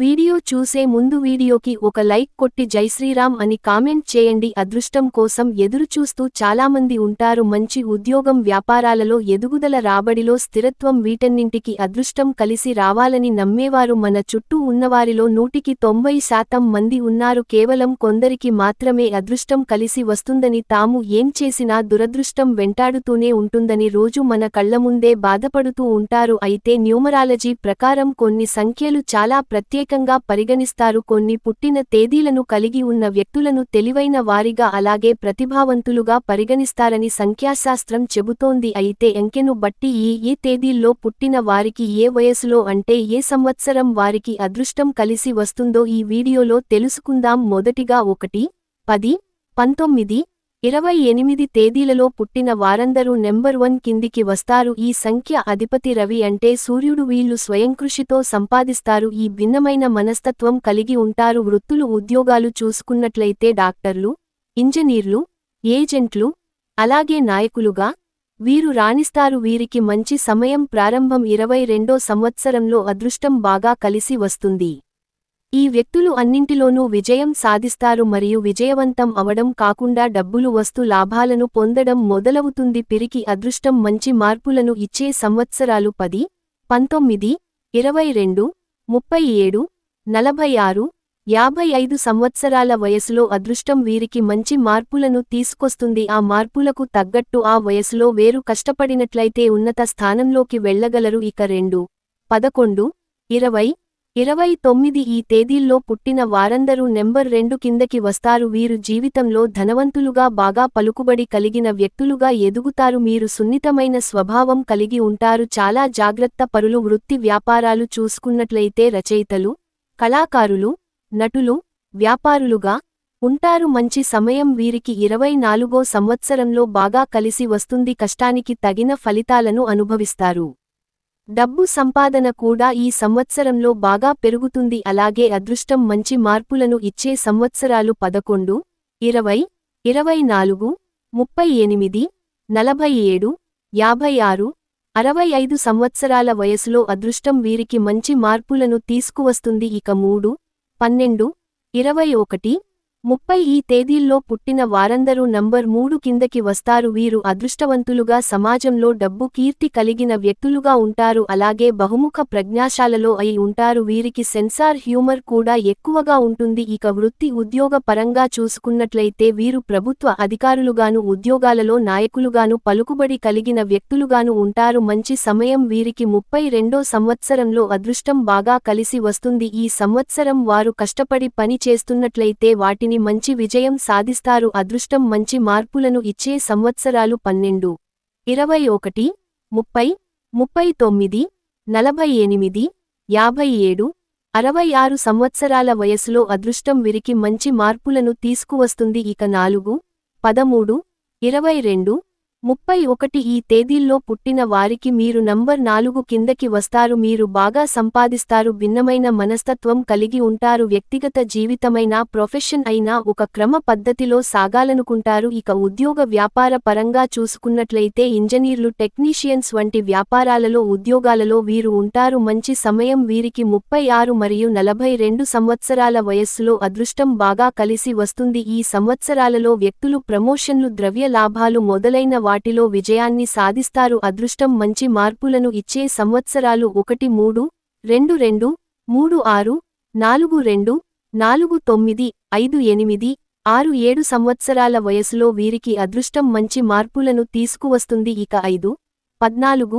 Video చూసే ముందు వీడియోకి ఒక లైక్ కొట్టి జై శ్రీరామ్ అని కామెంట్ చేయండి. అదృష్టం కోసం ఎదురుచూస్తూ చాలామంది ఉంటారు. మంచి ఉద్యోగం వ్యాపారాలలో ఎదుగుదల రాబడిలో స్థిరత్వం వీటన్నింటికి అదృష్టం కలిసి రావాలని నమ్మేవారు. మన చుట్టూ ఉన్నవారిలో నూటికి తొంభై శాతం మంది ఉన్నారు. కేవలం కొందరికి మాత్రమే అదృష్టం కలిసి వస్తుందని తాము ఏం చేసినా దురదృష్టం వెంటాడుతూనే ఉంటుందని రోజు మన కళ్ళముందే బాధపడుతూ ఉంటారు. అయితే న్యూమరాలజీ ప్రకారం కొన్ని సంఖ్యలు చాలా ప్రత్యేక ప్రత్యేకంగా పరిగణిస్తారు. కొన్ని పుట్టిన తేదీలను కలిగి ఉన్న వ్యక్తులను తెలివైన వారిగా అలాగే ప్రతిభావంతులుగా పరిగణిస్తారని సంఖ్యాశాస్త్రం చెబుతోంది. అయితే అంకెను బట్టి ఈ ఏ తేదీల్లో పుట్టిన వారికి ఏ వయసులో అంటే ఏ సంవత్సరం వారికి అదృష్టం కలిసి వస్తుందో ఈ వీడియోలో తెలుసుకుందాం. మొదటిగా ఒకటి పది పంతొమ్మిది ఇరవై ఎనిమిది తేదీలలో పుట్టిన వారందరూ నెంబర్ వన్ కిందికి వస్తారు. ఈ సంఖ్య అధిపతి రవి అంటే సూర్యుడు. వీళ్ళు స్వయంకృషితో సంపాదిస్తారు. ఈ భిన్నమైన మనస్తత్వం కలిగి ఉంటారు. వృత్తులు ఉద్యోగాలు చూసుకున్నట్లయితే డాక్టర్లు ఇంజనీర్లు ఏజెంట్లు అలాగే నాయకులుగా వీరు రాణిస్తారు. వీరికి మంచి సమయం ప్రారంభం ఇరవై రెండో సంవత్సరంలో అదృష్టం బాగా కలిసి వస్తుంది. ఈ వ్యక్తులు అన్నింటిలోనూ విజయం సాధిస్తారు మరియు విజయవంతం అవడం కాకుండా డబ్బులు వస్తు లాభాలను పొందడం మొదలవుతుంది. పిరికి అదృష్టం మంచి మార్పులను ఇచ్చే సంవత్సరాలు పది పంతొమ్మిది ఇరవై రెండు ముప్పై ఏడు నలభై ఆరు యాభై ఐదు సంవత్సరాల వయసులో అదృష్టం వీరికి మంచి మార్పులను తీసుకొస్తుంది. ఆ మార్పులకు తగ్గట్టు ఆ వయసులో వేరు కష్టపడినట్లయితే ఉన్నత స్థానంలోకి వెళ్ళగలరు ఇక రెండు పదకొండు ఇరవై ఇరవై తొమ్మిది ఈ తేదీల్లో పుట్టిన వారందరూ నెంబర్ రెండు కిందకి వస్తారు. వీరు జీవితంలో ధనవంతులుగా బాగా పలుకుబడి కలిగిన వ్యక్తులుగా ఎదుగుతారు. మీరు సున్నితమైన స్వభావం కలిగి ఉంటారు. చాలా జాగ్రత్త పరులు వృత్తి వ్యాపారాలు చూసుకున్నట్లయితే రచయితలు కళాకారులు నటులు వ్యాపారులుగా ఉంటారు. మంచి సమయం వీరికి ఇరవై నాలుగో సంవత్సరంలో బాగా కలిసి వస్తుంది. కష్టానికి తగిన ఫలితాలను అనుభవిస్తారు. డబ్బు సంపాదన కూడా ఈ సంవత్సరంలో బాగా పెరుగుతుంది. అలాగే అదృష్టం మంచి మార్పులను ఇచ్చే సంవత్సరాలు పదకొండు ఇరవై ఇరవై నాలుగు ముప్పై ఎనిమిది నలభై ఏడు యాభై ఆరు అరవై ఐదు సంవత్సరాల వయసులో అదృష్టం వీరికి మంచి మార్పులను తీసుకువస్తుంది. ఇక మూడు పన్నెండు ఇరవై ఒకటి ముప్పై ఈ తేదీల్లో పుట్టిన వారందరూ నంబర్ మూడు కిందకి వస్తారు. వీరు అదృష్టవంతులుగా సమాజంలో డబ్బు కీర్తి కలిగిన వ్యక్తులుగా ఉంటారు. అలాగే బహుముఖ ప్రజ్ఞాశాలలో అయి ఉంటారు. వీరికి సెన్సార్ హ్యూమర్ కూడా ఎక్కువగా ఉంటుంది. ఇక వృత్తి ఉద్యోగ పరంగా చూసుకున్నట్లయితే వీరు ప్రభుత్వ అధికారులుగాను ఉద్యోగాలలో నాయకులుగాను పలుకుబడి కలిగిన వ్యక్తులుగాను ఉంటారు. మంచి సమయం వీరికి ముప్పై రెండో సంవత్సరంలో అదృష్టం బాగా కలిసి వస్తుంది. ఈ సంవత్సరం వారు కష్టపడి పని చేస్తున్నట్లయితే వాటిని మంచి విజయం సాధిస్తారు. అదృష్టం మంచి మార్పులను ఇచ్చే సంవత్సరాలు పన్నెండు ఇరవై ఒకటి ముప్పై ముప్పై తొమ్మిది నలభై ఎనిమిది యాభై ఏడు అరవై ఆరు సంవత్సరాల వయసులో అదృష్టం విరికి మంచి మార్పులను తీసుకువస్తుంది. ఇక నాలుగు పదమూడు ఇరవై రెండు ముప్పై ఒకటి ఈ తేదీల్లో పుట్టిన వారికి మీరు నంబర్ నాలుగు కిందకి వస్తారు. మీరు బాగా సంపాదిస్తారు. భిన్నమైన మనస్తత్వం కలిగి ఉంటారు. వ్యక్తిగత జీవితమైనా ప్రొఫెషన్ అయినా ఒక క్రమ పద్ధతిలో సాగాలనుకుంటారు. ఇక ఉద్యోగ వ్యాపార పరంగా చూసుకున్నట్లయితే ఇంజనీర్లు టెక్నీషియన్స్ వంటి వ్యాపారాలలో ఉద్యోగాలలో వీరు ఉంటారు. మంచి సమయం వీరికి ముప్పై ఆరు మరియు నలభై రెండు సంవత్సరాల వయస్సులో అదృష్టం బాగా కలిసి వస్తుంది. ఈ సంవత్సరాలలో వ్యక్తులు ప్రమోషన్లు ద్రవ్య లాభాలు మొదలైన వాటిలో విజయాన్ని సాధిస్తారు. అదృష్టం మంచి మార్పులను ఇచ్చే సంవత్సరాలు ఒకటి మూడు రెండు రెండు మూడు ఆరు నాలుగు రెండు నాలుగు తొమ్మిది ఐదు ఎనిమిది ఆరు ఏడు సంవత్సరాల వయసులో వీరికి అదృష్టం మంచి మార్పులను తీసుకువస్తుంది. ఇక ఐదు పద్నాలుగు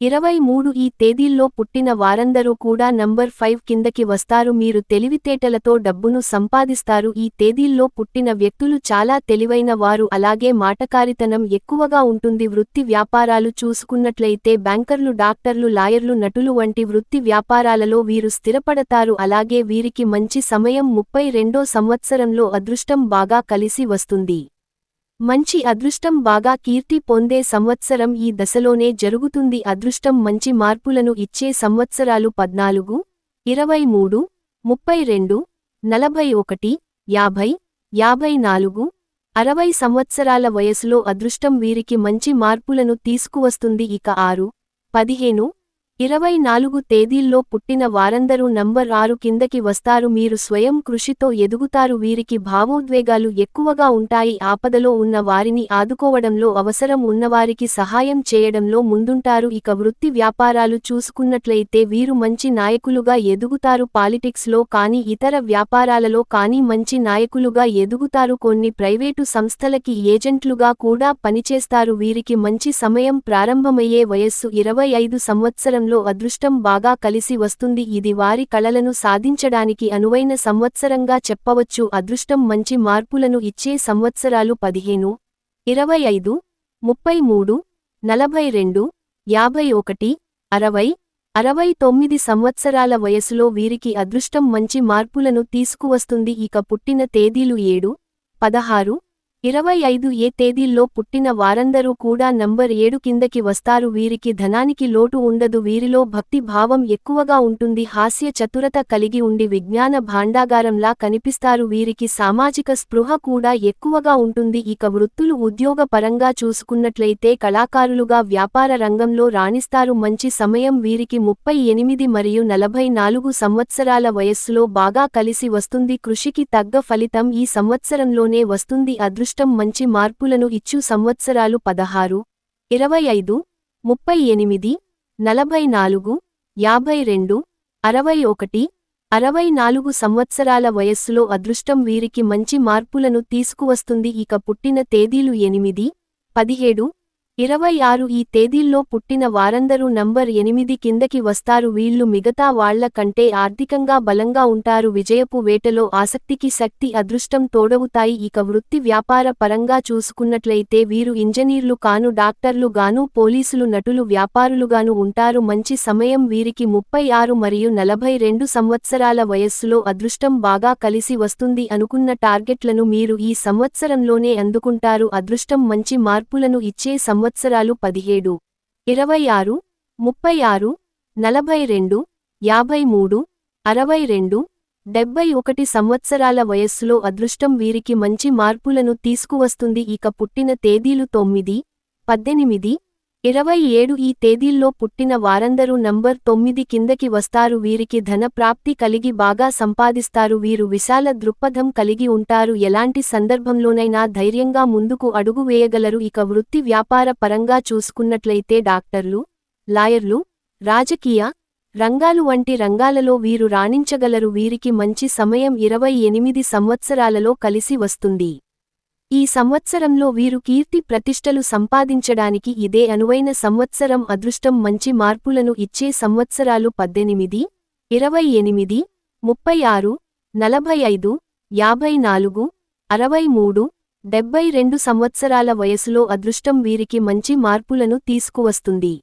ఇరవై మూడు ఈ తేదీల్లో పుట్టిన వారందరూ కూడా నంబర్ ఫైవ్ కిందకి వస్తారు. మీరు తెలివితేటలతో డబ్బును సంపాదిస్తారు. ఈ తేదీల్లో పుట్టిన వ్యక్తులు చాలా తెలివైన వారు. అలాగే మాటకారితనం ఎక్కువగా ఉంటుంది. వృత్తి వ్యాపారాలు చూసుకున్నట్లయితే బ్యాంకర్లు డాక్టర్లు లాయర్లు నటులు వంటి వృత్తి వ్యాపారాలలో వీరు స్థిరపడతారు. అలాగే వీరికి మంచి సమయం ముప్పై రెండో సంవత్సరంలో అదృష్టం బాగా కలిసి వస్తుంది. మంచి అదృష్టం బాగా కీర్తి పొందే సంవత్సరం ఈ దశలోనే జరుగుతుంది. అదృష్టం మంచి మార్పులను ఇచ్చే సంవత్సరాలు పద్నాలుగు ఇరవై మూడు ముప్పై రెండు నలభై ఒకటి యాభై యాభై నాలుగు అరవై సంవత్సరాల వయసులో అదృష్టం వీరికి మంచి మార్పులను తీసుకువస్తుంది. ఇక ఆరు పదిహేను ఇరవై నాలుగు తేదీల్లో పుట్టిన వారందరూ నంబర్ ఆరు కిందకి వస్తారు. మీరు స్వయం కృషితో ఎదుగుతారు. వీరికి భావోద్వేగాలు ఎక్కువగా ఉంటాయి. ఆపదలో ఉన్న వారిని ఆదుకోవడంలో అవసరం ఉన్నవారికి సహాయం చేయడంలో ముందుంటారు. ఇక వృత్తి వ్యాపారాలు చూసుకున్నట్లయితే వీరు మంచి నాయకులుగా ఎదుగుతారు. పాలిటిక్స్లో కానీ ఇతర వ్యాపారాలలో కానీ మంచి నాయకులుగా ఎదుగుతారు. కొన్ని ప్రైవేటు సంస్థలకి ఏజెంట్లుగా కూడా పనిచేస్తారు. వీరికి మంచి సమయం ప్రారంభమయ్యే వయస్సు ఇరవై ఐదు సంవత్సరం సమయంలో అదృష్టం బాగా కలిసి వస్తుంది. ఇది వారి కళలను సాధించడానికి అనువైన సంవత్సరంగా చెప్పవచ్చు. అదృష్టం మంచి మార్పులను ఇచ్చే సంవత్సరాలు పదిహేను ఇరవై ఐదు ముప్పై మూడు నలభై రెండు యాభై ఒకటి అరవై అరవై తొమ్మిది సంవత్సరాల వయసులో వీరికి అదృష్టం మంచి మార్పులను తీసుకువస్తుంది. ఇక పుట్టిన తేదీలు ఏడు పదహారు ఇరవై ఐదు ఏ తేదీల్లో పుట్టిన వారందరూ కూడా నంబర్ ఏడు కిందకి వస్తారు. వీరికి ధనానికి లోటు ఉండదు. వీరిలో భక్తి భావం ఎక్కువగా ఉంటుంది. హాస్య చతురత కలిగి ఉండి విజ్ఞాన భాండాగారంలా కనిపిస్తారు. వీరికి సామాజిక స్పృహ కూడా ఎక్కువగా ఉంటుంది. ఇక వృత్తులు ఉద్యోగ పరంగా చూసుకున్నట్లయితే కళాకారులుగా వ్యాపార రంగంలో రాణిస్తారు. మంచి సమయం వీరికి ముప్పై ఎనిమిది మరియు నలభై నాలుగు సంవత్సరాల వయస్సులో బాగా కలిసి వస్తుంది. కృషికి తగ్గ ఫలితం ఈ సంవత్సరంలోనే వస్తుంది. అదృష్ట మంచి మార్పులను ఇచ్చు సంవత్సరాలు పదహారు ఇరవై ఐదు ముప్పై ఎనిమిది నలభై నాలుగు యాభై రెండు అరవై ఒకటి అరవై నాలుగు సంవత్సరాల వయస్సులో అదృష్టం వీరికి మంచి మార్పులను తీసుకువస్తుంది. ఇక పుట్టిన తేదీలు ఎనిమిది పదిహేడు ఇరవై ఆరు ఈ తేదీల్లో పుట్టిన వారందరూ నంబర్ ఎనిమిది కిందకి వస్తారు. వీళ్ళు మిగతా వాళ్ళ కంటే ఆర్థికంగా బలంగా ఉంటారు. విజయపు వేటలో ఆసక్తికి శక్తి అదృష్టం తోడవుతాయి. ఇక వృత్తి వ్యాపార పరంగా చూసుకున్నట్లయితే వీరు ఇంజనీర్లు కాను డాక్టర్లు గాను పోలీసులు నటులు వ్యాపారులుగాను ఉంటారు. మంచి సమయం వీరికి ముప్పై ఆరు మరియు నలభై రెండు సంవత్సరాల వయస్సులో అదృష్టం బాగా కలిసి వస్తుంది అనుకున్న టార్గెట్లను మీరు ఈ సంవత్సరంలోనే అందుకుంటారు. అదృష్టం మంచి మార్పులను ఇచ్చే సంవత్సరం సంవత్సరాలు పదిహేడు ఇరవై ఆరు ముప్పై ఆరు నలభై రెండు యాభై మూడు అరవై రెండు డెబ్బై ఒకటి సంవత్సరాల వయస్సులో అదృష్టం వీరికి మంచి మార్పులను తీసుకువస్తుంది. ఇక పుట్టిన తేదీలు తొమ్మిది పద్దెనిమిది ఇరవై ఏడు ఈ తేదీల్లో పుట్టిన వారందరూ నంబర్ తొమ్మిది కిందకి వస్తారు. వీరికి ధన ప్రాప్తి కలిగి బాగా సంపాదిస్తారు. వీరు విశాల దృక్పథం కలిగి ఉంటారు. ఎలాంటి సందర్భంలోనైనా ధైర్యంగా ముందుకు అడుగు వేయగలరు. ఇక వృత్తి వ్యాపార పరంగా చూసుకున్నట్లయితే డాక్టర్లు లాయర్లు రాజకీయ రంగాలు వంటి రంగాలలో వీరు రాణించగలరు. వీరికి మంచి సమయం ఇరవై ఎనిమిది సంవత్సరాలలో కలిసి వస్తుంది. ఈ సంవత్సరంలో వీరు కీర్తి ప్రతిష్టలు సంపాదించడానికి ఇదే అనువైన సంవత్సరం అదృష్టం మంచి మార్పులను ఇచ్చే సంవత్సరాలు పద్దెనిమిది ఇరవై ఎనిమిది ముప్పై ఆరు నలభై ఐదు యాభై నాలుగు అరవై మూడు డెబ్బై రెండు సంవత్సరాల వయసులో అదృష్టం వీరికి మంచి మార్పులను తీసుకువస్తుంది.